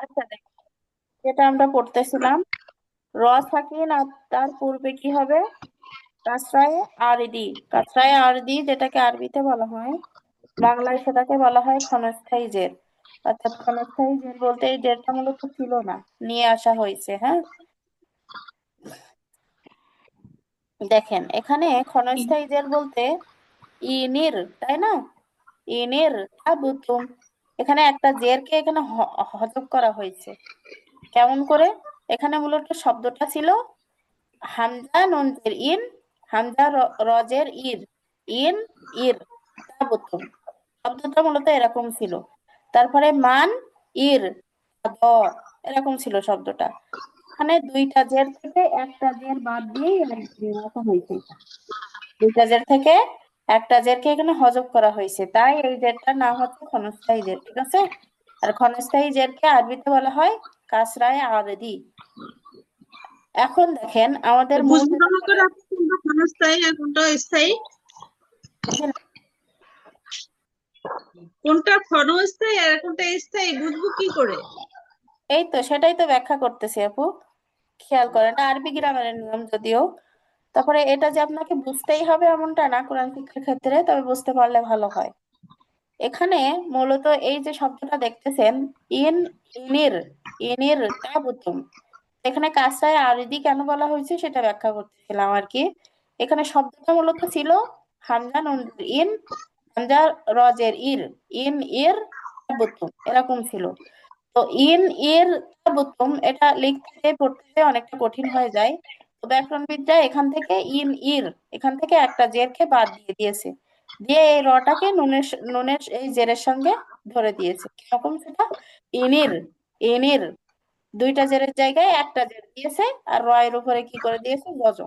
আচ্ছা দেখো, যেটা আমরা পড়তেছিলাম র সাকিন আর তার পূর্বে কি হবে? কাসরায়ে আরদি কাসরায়ে আরদি যেটাকে আরবিতে বলা হয়, বাংলায় সেটাকে বলা হয় ক্ষণস্থায়ী জের অর্থাৎ ক্ষণস্থায়ী জের বলতে এই জেরটা মূলত ছিল না, নিয়ে আসা হয়েছে হ্যাঁ? দেখেন, এখানে ক্ষণস্থায়ী জের বলতে ইনির, তাই না? ইনির তাবুতুম এখানে একটা জেরকে এখানে হজব করা হয়েছে। কেমন করে? এখানে মূলত শব্দটা ছিল হামজা নুনজের ইন, হামজা রজের ইর, ইন, ইর তাবুতুম শব্দটা মূলত এরকম ছিল। তারপরে মান, ইর, দ, এরকম ছিল শব্দটা। এখানে দুইটা জের থেকে একটা জের বাদ দিয়ে রাখা হয়েছে। দুইটা জের থেকে একটা জেরকে এখানে হজব করা হয়েছে। তাই এই জেরটার নাম হচ্ছে ক্ষণস্থায়ী জের ঠিক আছে? আর ক্ষণস্থায়ী জেরকে আরবিতে বলা হয় কাসরায়ে আরদি এখন দেখেন আমাদের মূল বুঝব কেমন করে আপনি কোনটা ক্ষণস্থায়ী আর কোনটা স্থায়ী কোনটা ক্ষণস্থায়ী আর কোনটা স্থায়ী বুঝব কি করে? এই তো সেটাই তো ব্যাখ্যা করতেছি আপু। খেয়াল করেন আরবি গ্রামারের নিয়ম যদিও। তারপরে এটা যে আপনাকে বুঝতেই হবে এমনটা না কোরআন শিক্ষার ক্ষেত্রে, তবে বুঝতে পারলে ভালো হয়। এখানে মূলত এই যে শব্দটা দেখতেছেন, ইন, ইনির ইনির তাবুতুম। এখানে কাসরায়ে আরদি কেন বলা হয়েছে সেটা ব্যাখ্যা করতেছিলাম আর কি। এখানে শব্দটা মূলত ছিল হামজা নুন, ইন, হামজা রজের ইর, ইন, ইর তাবুতুম, এরকম ছিল। তো ইন, ইর তাবুতুম, এটা লিখতে, পড়তে অনেকটা কঠিন হয়ে যায়। ব্যাকরণবিদরা এখান থেকে ইন ইর, এখান থেকে একটা জেরকে বাদ দিয়ে দিয়েছে। দিয়ে এই রটাকে নুনের নুনের এই জেরের সঙ্গে ধরে দিয়েছে। কীরকম সেটা? ইনির ইনির। দুইটা জেরের জায়গায় একটা জের দিয়েছে আর রয়ের উপরে কি করে দিয়েছে? গজ।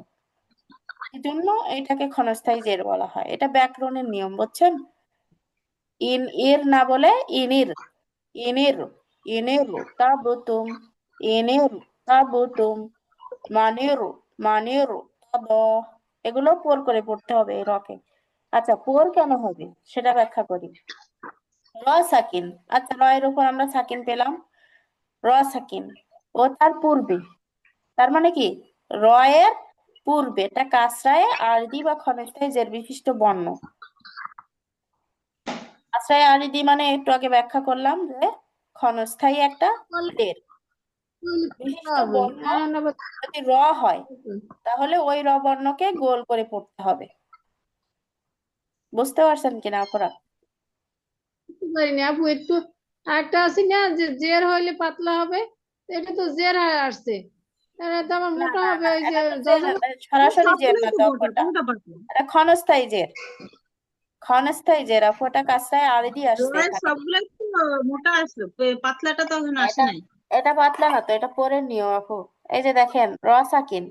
এই জন্য এটাকে ক্ষণস্থায়ী জের বলা হয়। এটা ব্যাকরণের নিয়ম, বুঝছেন? ইন ইর না বলে ইনির। ইনির ইনির তাবুতুম ইনির তাবুতুম, মানির মানির এগুলো পোর করে পড়তে হবে রকে আচ্ছা পোর কেন হবে? সেটা ব্যাখ্যা করি। র সাকিন। আচ্ছা র এর উপর আমরা সাকিন পেলাম। র সাকিন। ও তার পূর্বে। তার মানে কি? র এর পূর্বে। এটা কাসরায়ে আরদি বা ক্ষণস্থায়ী জের বিশিষ্ট বর্ণ। কাসরায়ে আরদি মানে একটু আগে ব্যাখ্যা করলাম যে ক্ষণস্থায়ী একটা জের যদি র হয় তাহলে ওই র বর্ণকে গোল করে পড়তে হবে। বুঝতে পারছেন কিনা আপনারা? পারিনি আপু একটু আরেকটা আছে না যে জের হইলে পাতলা হবে এটা তো জের হয়ে আসছে। এটা আমার মোটা হবে ওই যে সরাসরি জের না তো এটা এটা ক্ষণস্থায়ী জের। ক্ষণস্থায়ী জের এটা কাসরায়ে আরদি আসছে সবগুলো মোটা আসলো পাতলাটা তো আসে নাই। এটা পাতলা তো এটা পরে নিও আপু। এই যে দেখেন র সাকিন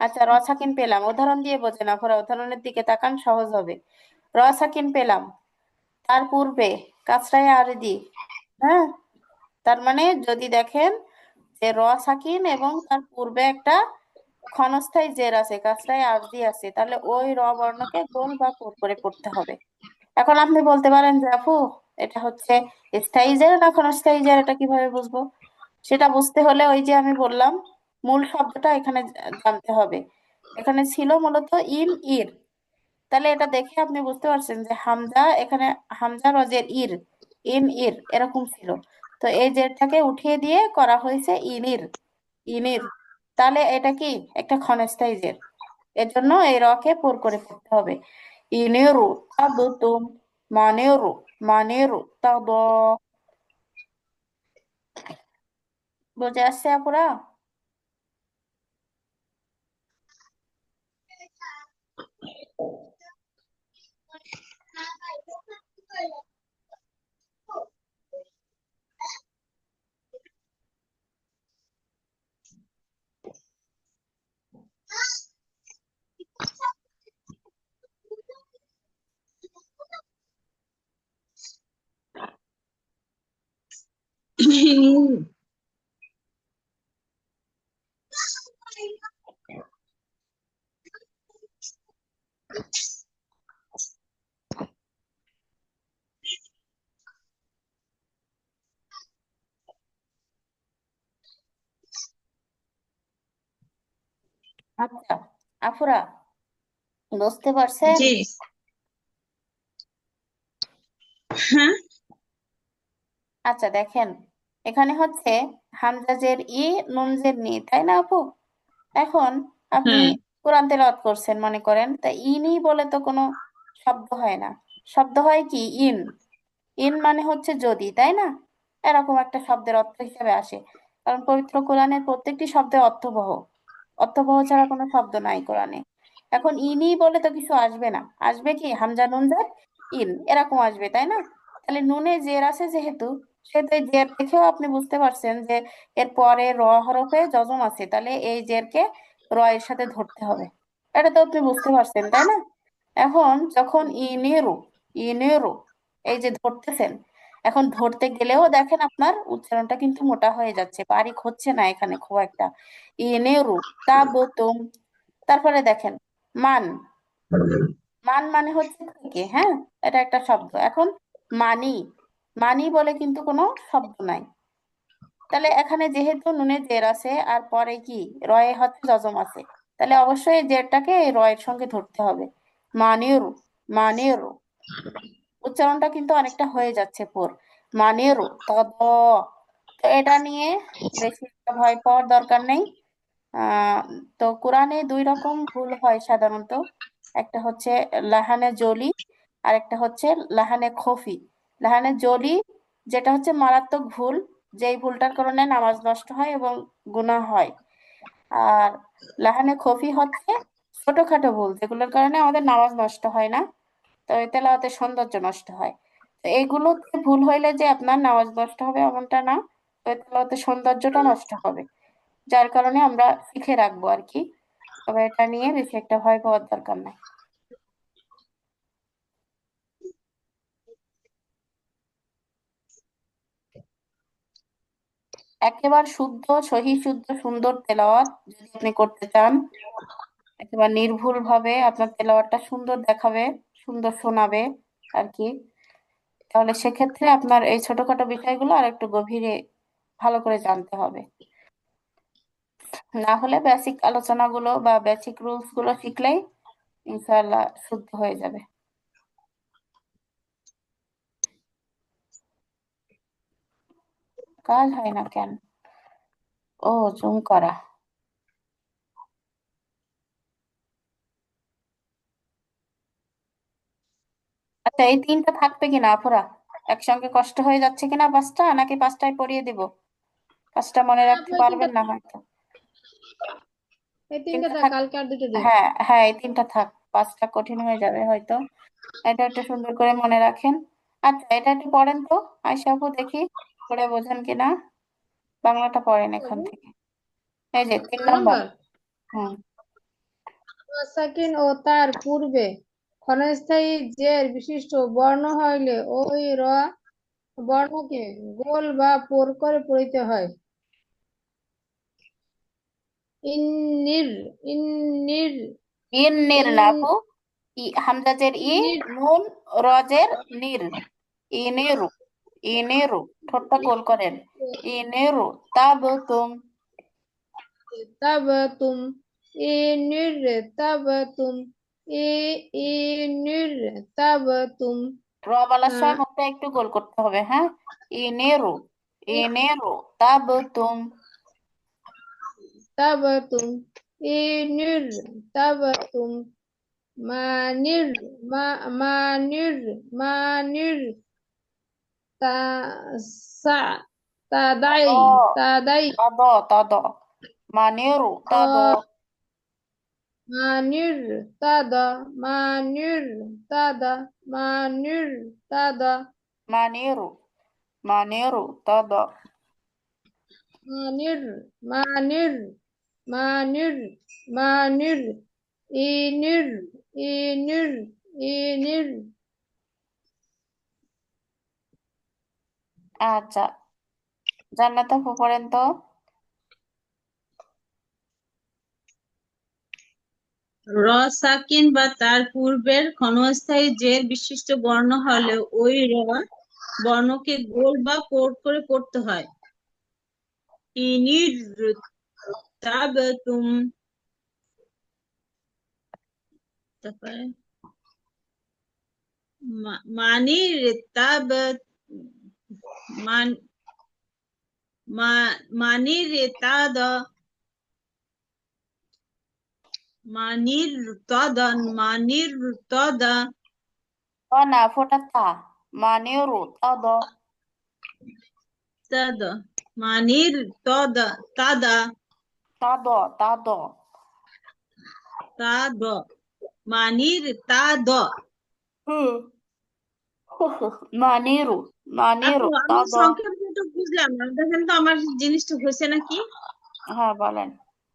আচ্ছা র সাকিন পেলাম। উদাহরণ দিয়ে বোঝেন আপনারা উদাহরণের দিকে তাকান, সহজ হবে। র সাকিন পেলাম। তার পূর্বে কাছরায় আর দি হ্যাঁ? তার মানে যদি দেখেন যে র সাকিন এবং তার পূর্বে একটা ক্ষণস্থায়ী জের আছে কাসরায়ে আরদি আছে, তাহলে ওই র বর্ণকে গোল বা কোর করে পড়তে হবে। এখন আপনি বলতে পারেন যে আপু, এটা হচ্ছে স্থায়ী জের না ক্ষণস্থায়ী জের, এটা কীভাবে বুঝব? সেটা বুঝতে হলে ওই যে আমি বললাম, মূল শব্দটা এখানে জানতে হবে। এখানে ছিল মূলত ইন, ইর। তাহলে এটা দেখে আপনি বুঝতে পারছেন যে হামজা, এখানে হামজা, রজের ইর, ইন, ইর এরকম ছিল। তো এই জেরটাকে উঠিয়ে দিয়ে করা হয়েছে ইনির ইনির তাহলে এটা কি? একটা ক্ষণস্থায়ী জের। এর জন্য এই রকে পোর করে পড়তে হবে। ইনিরু তাবতুম, মানিরু মানিরু তাদ। Você assegura? আচ্ছা আফুরা বুঝতে পারছেন? জি। হ্যাঁ? আচ্ছা দেখেন এখানে হচ্ছে হামজা জের ই নুন জের নি তাই না আপু? এখন আপনি কোরআন তেলাওয়াত করছেন মনে করেন তা ইনি বলে তো কোনো শব্দ হয় না। শব্দ হয় কি? ইন। ইন মানে হচ্ছে যদি তাই না? এরকম একটা শব্দের অর্থ হিসেবে আসে। কারণ পবিত্র কোরআনের প্রত্যেকটি শব্দের অর্থবহ। অর্থবহ ছাড়া কোনো শব্দ নাই কোরআনে। এখন ইনি বলে তো কিছু আসবে না। আসবে কি? হামজা নুন জের ইন। এরকম আসবে, তাই না? তাহলে নুনে জের আছে যেহেতু, সেহেতু জের দেখেও আপনি বুঝতে পারছেন যে এর পরে র হরফে যজম আছে। তাহলে এই জেরকে র এর সাথে ধরতে হবে। এটা তো আপনি বুঝতে পারছেন, তাই না? এখন যখন ইনেরু ইনেরু, এই যে ধরতেছেন এখন ধরতে গেলেও দেখেন আপনার উচ্চারণটা কিন্তু মোটা হয়ে যাচ্ছে, বারিক হচ্ছে না এখানে খুব একটা। ইনেরু তাবতুম তারপরে দেখেন, মান। মান মানে হচ্ছে থেকে হ্যাঁ? এটা একটা শব্দ। এখন মানি। মানি বলে কিন্তু কোনো শব্দ নাই। তাহলে এখানে যেহেতু নুনে জের আছে, আর পরে কি? রয়ে হচ্ছে যজম আছে। তাহলে অবশ্যই জেরটাকে রয়ের সঙ্গে ধরতে হবে। মানেরু মানেরু। উচ্চারণটা কিন্তু অনেকটা হয়ে যাচ্ছে পর। মানেরু তদ তো এটা নিয়ে বেশি ভয় পাওয়ার দরকার নেই। তো কোরআনে দুই রকম ভুল হয় সাধারণত। একটা হচ্ছে লাহানে জলি আর একটা হচ্ছে লাহানে খফি। লাহানে জলি যেটা হচ্ছে মারাত্মক ভুল, যেই ভুলটার কারণে নামাজ নষ্ট হয় এবং গুনাহ হয়। আর লাহানে খফি হচ্ছে ছোটখাটো ভুল, যেগুলোর কারণে আমাদের নামাজ নষ্ট হয় না। তো তেলাওয়াতের সৌন্দর্য নষ্ট হয়। তো এইগুলোতে ভুল হইলে যে আপনার নামাজ নষ্ট হবে এমনটা না, তো তেলাওয়াতের সৌন্দর্যটা নষ্ট হবে। যার কারণে আমরা শিখে রাখব আর কি। তবে এটা নিয়ে বেশি একটা ভয় পাওয়ার দরকার নাই। একেবারে শুদ্ধ, সহি, শুদ্ধ, সুন্দর তেলাওয়াত যদি আপনি করতে চান, একেবারে নির্ভুল ভাবে আপনার তেলাওয়াতটা সুন্দর দেখাবে। সুন্দর শোনাবে আর কি তাহলে সেক্ষেত্রে আপনার এই ছোটখাটো বিষয়গুলো আর একটু গভীরে ভালো করে জানতে হবে। না হলে বেসিক আলোচনাগুলো বা বেসিক রুলসগুলো শিখলেই ইনশাআল্লাহ শুদ্ধ হয়ে যাবে। কাজ হয় না কেন? ও জুম করা। আচ্ছা এই তিনটা থাকবে কিনা আপুরা একসঙ্গে কষ্ট হয়ে যাচ্ছে কিনা পাঁচটা নাকি পাঁচটায় পড়িয়ে দিব? পাঁচটা মনে রাখতে পারবেন না হয়তো। হ্যাঁ হ্যাঁ এই তিনটা থাক পাঁচটা কঠিন হয়ে যাবে হয়তো। এটা একটু সুন্দর করে মনে রাখেন। আচ্ছা এটা একটু পড়েন তো আয়শা আপু দেখি পড়ে বোঝেন কিনা? বাংলাটা পড়েন এখান থেকে। এই যে তিন নম্বর। হুম। সাকিন ও তার পূর্বে ক্ষণস্থায়ী জের বিশিষ্ট বর্ণ হইলে ওই র বর্ণকে গোল বা পোর করে পড়িতে হয়। ইন্নির ইন্নির ইন্নির হামজাজের ই নুন রজের নির। ইনেরু ইনেরু ঠোঁটটা গোল করেন। ইনেরু তাবতুম। তাবাতুম ইনির তাবাতুম। ই ইনির তাবাতুম র বলার সময় মুখটা একটু গোল করতে হবে হ্যাঁ? ইনেরু ইনেরু তাবতুম তাবাতুম ইনির তাবাতুম মানির মানির মানির তা সা তাদাই তাদাই তদ তদ মানেরু তদ মানির তাদা মানির তাদা মানির তাদা মানেরু মানেরু তদ মানির মানির মানির মানির ইনির ইনির ইনির আচ্ছা জান্নাত আপু পড়েন তো র বা তার পূর্বের ক্ষণস্থায়ী জের বিশিষ্ট বর্ণ হলে ওই র বর্ণকে গোল বা পোর্ট করে পড়তে হয়। ইনির তাবতুম তারপরে মা- মানির তাব মান, মা- মানির তাদ মানির তদন মানির তদ না ফোটা মানিরু তদ তদ মানির তদ। তদ তাদ। তাদ তাদ মানির তাদ মানিরু মানিরু তাদ বুঝলাম দেখেন তো আমার জিনিসটা হয়েছে নাকি? হ্যাঁ বলেন।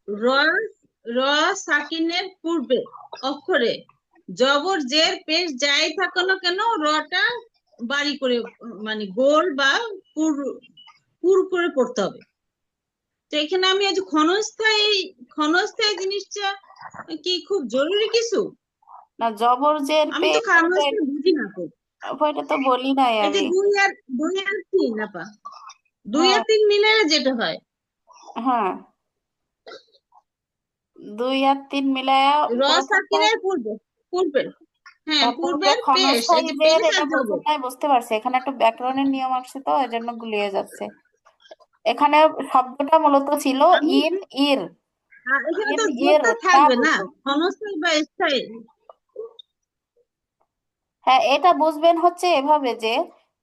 র র সাকিনের পূর্বে অক্ষরে। জবর জের পেশ যাই থাকো না কেন রটা বাড়ি করে মানে গোল বা পুর পুর করে পড়তে হবে। তো এখানে আমি আজ ক্ষণস্থায়ী ক্ষণস্থায়ী জিনিসটা কি খুব জরুরি কিছু? না জবর জের আমি তো ক্ষণস্থায়ী বুঝি না তো ওইটা তো বলি নাই আমি। দুই আর দুই আর তিন আপা। দুই আর তিন মিলে যেটা হয়। হ্যাঁ। দুই আর তিন মিলায়া র সাকিনের পূর্বে পূর্বের হ্যাঁ পূর্বের পেশ এই যে বুঝতে পারছি। এখানে একটু ব্যাকরণের নিয়ম আসছে তো এই জন্য গুলিয়ে যাচ্ছে। এখানে শব্দটা মূলত ছিল ইন ইর। এখানে তো এর- এর থাকবে না। ক্ষণস্থায়ী বা স্থায়ী। হ্যাঁ এটা বুঝবেন হচ্ছে এভাবে যে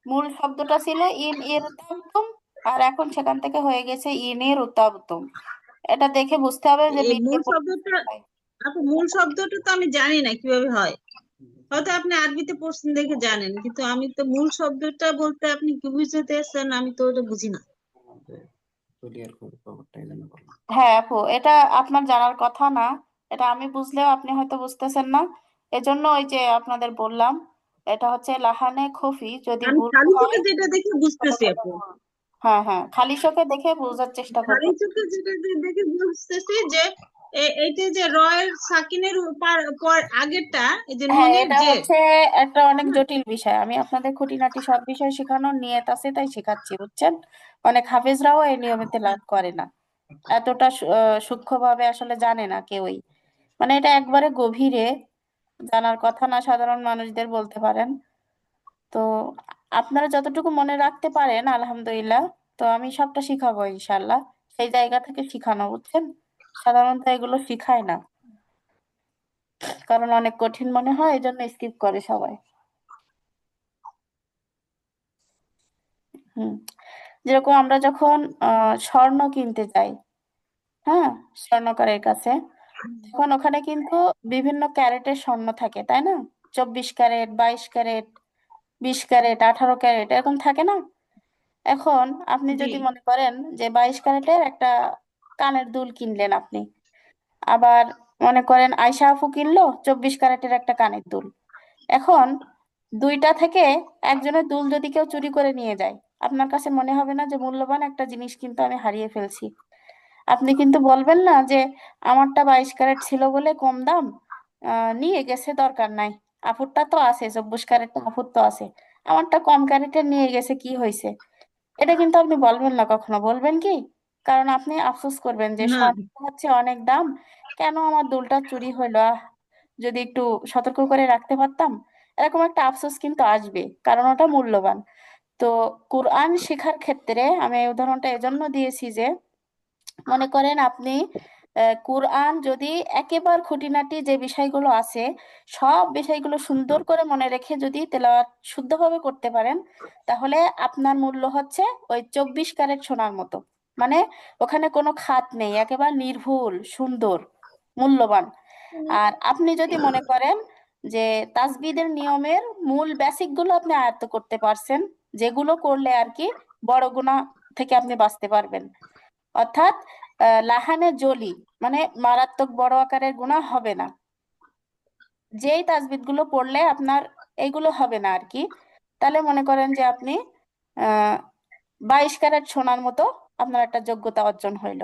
মূল শব্দটা ছিল ইন ইর তাবতুম আর এখন সেখান থেকে হয়ে গেছে ইন ইর উতাবতুম এটা দেখে বুঝতে হবে যে মূল শব্দটা হয়। আপু মূল শব্দটা তো আমি জানি না কীভাবে হয়। হয়তো আপনি আরবিতে পড়ছেন দেখে জানেন কিন্তু আমি তো মূল শব্দটা বলতে আপনি কি বুঝতে চাচ্ছেন আমি তো ওটা বুঝি না। হ্যাঁ আপু এটা আপনার জানার কথা না। এটা আমি বুঝলেও আপনি হয়তো বুঝতেছেন না। এজন্য ওই যে আপনাদের বললাম এটা হচ্ছে লাহানে খফি যদি হয় যেটা দেখে বুঝতেছি আপু। হ্যাঁ হ্যাঁ। খালি চোখে দেখে বোঝার চেষ্টা খালি চোখে যেটা দেখে বুঝতেছি যে এইটা যে রয়ের সাকিনের উপর- আগেরটা এই যে হ্যাঁ নুনের এটা যে হচ্ছে একটা অনেক জটিল বিষয়। আমি আপনাদের খুঁটিনাটি সব বিষয় শেখানোর নিয়ত আছে তাই শেখাচ্ছি বুঝছেন? অনেক হাফেজরাও এই নিয়মিত লাভ করে না। এতটা আহ, সূক্ষ্মভাবে আসলে জানে না কেউই। মানে এটা একবারে গভীরে জানার কথা না সাধারণ মানুষদের বলতে পারেন। তো আপনারা যতটুকু মনে রাখতে পারেন, আলহামদুলিল্লাহ, তো আমি সবটা শিখাবো ইনশাল্লাহ। সেই জায়গা থেকে শিখানো, বুঝছেন? সাধারণত এগুলো শিখায় না। কারণ অনেক কঠিন মনে হয় এই জন্য স্কিপ করে সবাই। হুম, যেরকম আমরা যখন স্বর্ণ কিনতে যাই হ্যাঁ? স্বর্ণকারের কাছে, তখন ওখানে কিন্তু বিভিন্ন ক্যারেটের স্বর্ণ থাকে, তাই না? চব্বিশ ক্যারেট, বাইশ ক্যারেট বিশ ক্যারেট আঠারো ক্যারেট এরকম থাকে না? এখন আপনি যদি। মনে করেন যে বাইশ ক্যারেটের একটা কানের দুল কিনলেন আপনি আবার মনে করেন আয়শা আপু কিনলো চব্বিশ ক্যারেটের একটা কানের দুল এখন দুইটা থেকে একজনের দুল যদি কেউ চুরি করে নিয়ে যায় আপনার কাছে মনে হবে না যে মূল্যবান একটা জিনিস কিন্তু আমি হারিয়ে ফেলছি? আপনি কিন্তু বলবেন না যে আমারটা বাইশ ক্যারেট ছিল বলে কম দাম নিয়ে গেছে দরকার নাই। আপুরটা তো আছে চব্বিশ ক্যারেটটা আপুর তো আছে। আমারটা কম ক্যারেটের নিয়ে গেছে কি হয়েছে? এটা কিন্তু আপনি বলবেন না কখনো। বলবেন কি? কারণ আপনি আফসোস করবেন যে। স্বর্ণটা হচ্ছে অনেক দাম। কেন আমার দুলটা চুরি হইল? যদি একটু সতর্ক করে রাখতে পারতাম। এরকম একটা আফসোস কিন্তু আসবে কারণ ওটা মূল্যবান। তো কোরআন শেখার ক্ষেত্রে আমি উদাহরণটা এজন্য দিয়েছি যে মনে করেন আপনি কোরআন যদি একেবারে খুঁটিনাটি যে বিষয়গুলো আছে, সব বিষয়গুলো সুন্দর করে মনে রেখে যদি তেলাওয়াত শুদ্ধভাবে করতে পারেন, তাহলে আপনার মূল্য হচ্ছে ওই চব্বিশ ক্যারেট সোনার মতো। মানে ওখানে কোনো খাত নেই, একেবারে নির্ভুল, সুন্দর, মূল্যবান। আর আপনি যদি মনে করেন যে তাসবিদের নিয়মের মূল বেসিকগুলো আপনি আয়ত্ত করতে পারছেন, যেগুলো করলে আর কি বড় গুনাহ থেকে আপনি বাঁচতে পারবেন। অর্থাৎ লাহানে জলি মানে মারাত্মক বড় আকারের গুণা হবে না। যেই তাসবিদগুলো পড়লে আপনার এইগুলো হবে না আর কি। তাহলে মনে করেন যে আপনি বাইশ ক্যারেট সোনার মতো আপনার একটা যোগ্যতা অর্জন হইল।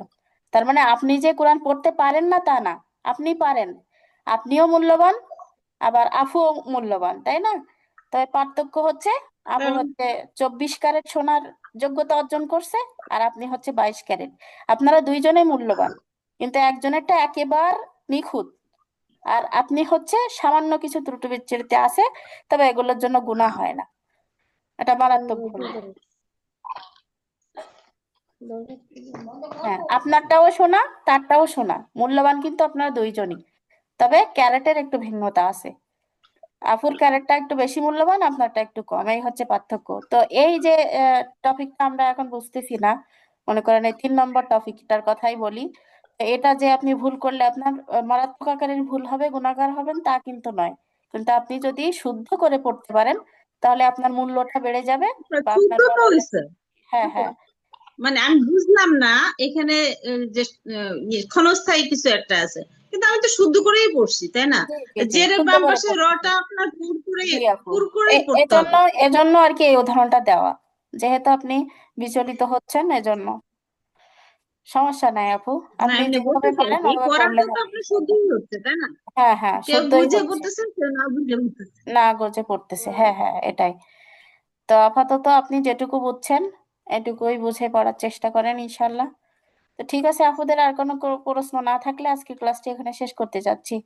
তার মানে আপনি যে কোরআন পড়তে পারেন না তা না, আপনি পারেন। আপনিও মূল্যবান, আবার আফুও মূল্যবান, তাই না? তবে পার্থক্য হচ্ছে আপু হচ্ছে চব্বিশ ক্যারেট সোনার যোগ্যতা অর্জন করছে আর আপনি হচ্ছে বাইশ ক্যারেট। আপনারা দুইজনেই মূল্যবান কিন্তু একজনেরটা একেবার নিখুঁত। আর আপনি হচ্ছে সামান্য কিছু ত্রুটি বিচ্যুতি আছে তবে এগুলোর জন্য গুনাহ হয় না। এটা মারাত্মক ভুল। হ্যাঁ আপনারটাও শোনা তারটাও শোনা মূল্যবান কিন্তু আপনারা দুইজনই। তবে ক্যারেটের একটু ভিন্নতা আছে। আপুর ক্যারেটটা একটু বেশি মূল্যবান আপনারটা একটু কম এই হচ্ছে পার্থক্য। তো এই যে টপিকটা আমরা এখন বুঝতেছি না মনে করেন এই তিন নম্বর টপিকটার কথাই বলি। এটা যে আপনি ভুল করলে আপনার মারাত্মক আকারের ভুল হবে গুণাগার হবেন তা কিন্তু নয়। কিন্তু আপনি যদি শুদ্ধ করে পড়তে পারেন তাহলে আপনার মূল্যটা বেড়ে যাবে হ্যাঁ হ্যাঁ। মানে আমি বুঝলাম না এখানে যে ইয়ে, ক্ষণস্থায়ী কিছু একটা আছে। কিন্তু আমি তো শুদ্ধ করেই পড়ছি তাই না? শুদ্ধ বাম পাশে রটা আপনার পুর করে পুর করেই পড়তে এজন্য এজন্য আর কি এই উদাহরণটা দেওয়া। যেহেতু আপনি বিচলিত হচ্ছেন এজন্য। সমস্যা নাই আপু। আপনি যেভাবে পারেন হ্যাঁ। হ্যাঁ না গজে পড়তেছে। হ্যাঁ হ্যাঁ এটাই। তো আপাতত আপনি যেটুকু বুঝছেন এটুকুই বুঝে পড়ার চেষ্টা করেন ইনশাল্লাহ। তো ঠিক আছে আপুদের আর কোনো প্রশ্ন না থাকলে আজকে ক্লাসটি এখানে শেষ করতে যাচ্ছি।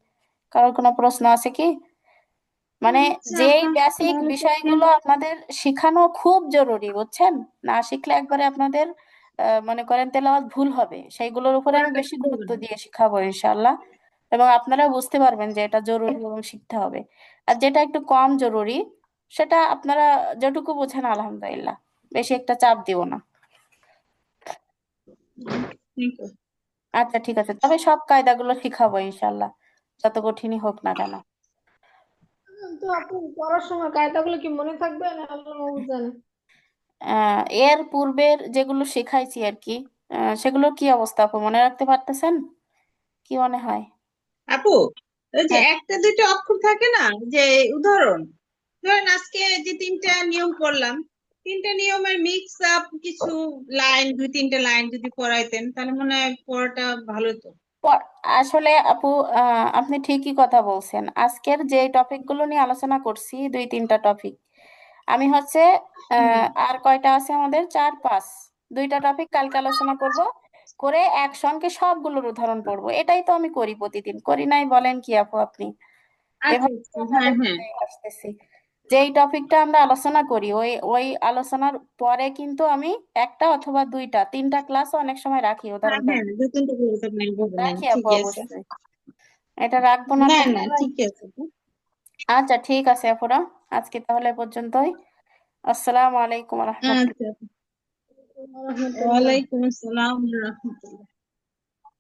কারোর কোনো প্রশ্ন আছে কি? মানে যেই বেসিক বিষয়গুলো আপনাদের শিখানো খুব জরুরি বুঝছেন? না শিখলে একবারে আপনাদের মনে করেন তেলাওয়াত ভুল হবে। সেইগুলোর উপরে আমি বেশি গুরুত্ব দিয়ে শিখাবো ইনশাল্লাহ এবং আপনারা বুঝতে পারবেন যে এটা জরুরি এবং শিখতে হবে। আর যেটা একটু কম জরুরি সেটা আপনারা যেটুকু বোঝেন আলহামদুলিল্লাহ। বেশি একটা চাপ দিব না। ঠিক আছে। আচ্ছা ঠিক আছে। তবে সব কায়দাগুলো শিখাবো ইনশাল্লাহ যত কঠিনই হোক না কেন। তো আপু পড়ার সময় কায়দাগুলো কি মনে থাকবে না আল্লাহ জানে? আহ এর পূর্বের যেগুলো শেখাইছি আর কি আহ, সেগুলোর কি অবস্থা আপু? মনে রাখতে পারতেছেন? কি মনে হয়? আপু ওই যে হ্যাঁ। একটা দুইটা অক্ষর থাকে না যে উদাহরণ। ধরেন আজকে যে তিনটা নিয়ম পড়লাম তিনটা নিয়মের মিক্স আপ কিছু লাইন দুই তিনটা লাইন যদি পড়াইতেন তাহলে মনে হয় পড়াটা ভালো হতো। আসলে আপু আপনি ঠিকই কথা বলছেন। আজকের যে টপিকগুলো নিয়ে আলোচনা করছি দুই তিনটা টপিক আমি হচ্ছে আর কয়টা আছে আমাদের? চার পাঁচ। দুইটা টপিক কালকে আলোচনা করব করে একসঙ্গে সবগুলোর উদাহরণ পড়ব। এটাই তো আমি করি প্রতিদিন। করি নাই বলেন কি আপু আপনি? আচ্ছা আচ্ছা হ্যাঁ হ্যাঁ। আসতেছি। যেই টপিকটা আমরা আলোচনা করি ওই ওই আলোচনার পরে কিন্তু আমি একটা অথবা দুইটা তিনটা ক্লাসও অনেক সময় রাখি হ্যাঁ উদাহরণ হ্যাঁ বলবেন রাখি আপু অবশ্যই। এটা রাখব না না থাকলে না হয় ঠিক আছে। আচ্ছা ঠিক আছে আপুরা আজকে তাহলে পর্যন্তই। আসসালামু আলাইকুম রহমতুল্লাহ। আচ্ছা। রহমতুল্লাহ ওয়ালাইকুম আসসালাম রহমতুল্লাহ।